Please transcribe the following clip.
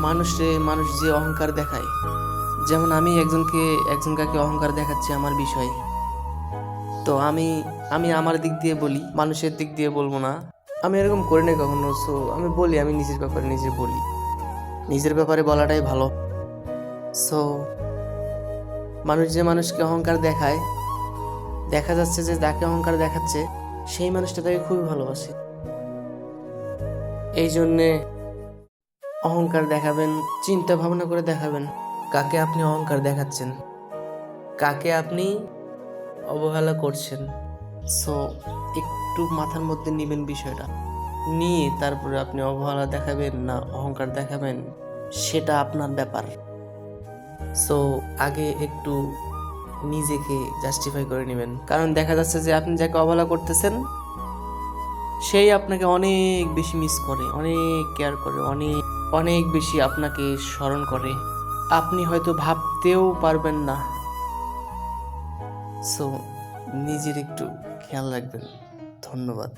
মানুষে মানুষ যে অহংকার দেখায়। যেমন আমি একজনকে, একজন কাকে অহংকার দেখাচ্ছি আমার বিষয়ে। তো আমি আমি আমার দিক দিয়ে বলি, মানুষের দিক দিয়ে বলব না। আমি এরকম করি না কখনো সো আমি বলি, আমি নিজের ব্যাপারে নিজে বলি। নিজের ব্যাপারে বলাটাই ভালো। সো মানুষ যে মানুষকে অহংকার দেখায়, দেখা যাচ্ছে যে যাকে অহংকার দেখাচ্ছে, সেই মানুষটা তাকে খুবই ভালোবাসে। এই জন্যে অহংকার দেখাবেন, চিন্তা ভাবনা করে দেখাবেন, কাকে আপনি অহংকার দেখাচ্ছেন? কাকে আপনি অবহেলা করছেন? সো একটু মাথার মধ্যে নেবেন বিষয়টা। নিয়ে তারপরে আপনি অবহেলা দেখাবেন না অহংকার দেখাবেন, সেটা আপনার ব্যাপার। সো আগে একটু নিজেকে জাস্টিফাই করে নেবেন। কারণ দেখা যাচ্ছে যে আপনি যাকে অবহেলা করতেছেন সেই আপনাকে অনেক বেশি মিস করে, অনেক কেয়ার করে, অনেক অনেক বেশি আপনাকে স্মরণ করে। আপনি হয়তো ভাবতেও পারবেন না। সো নিজের একটু খেয়াল রাখবেন। ধন্যবাদ।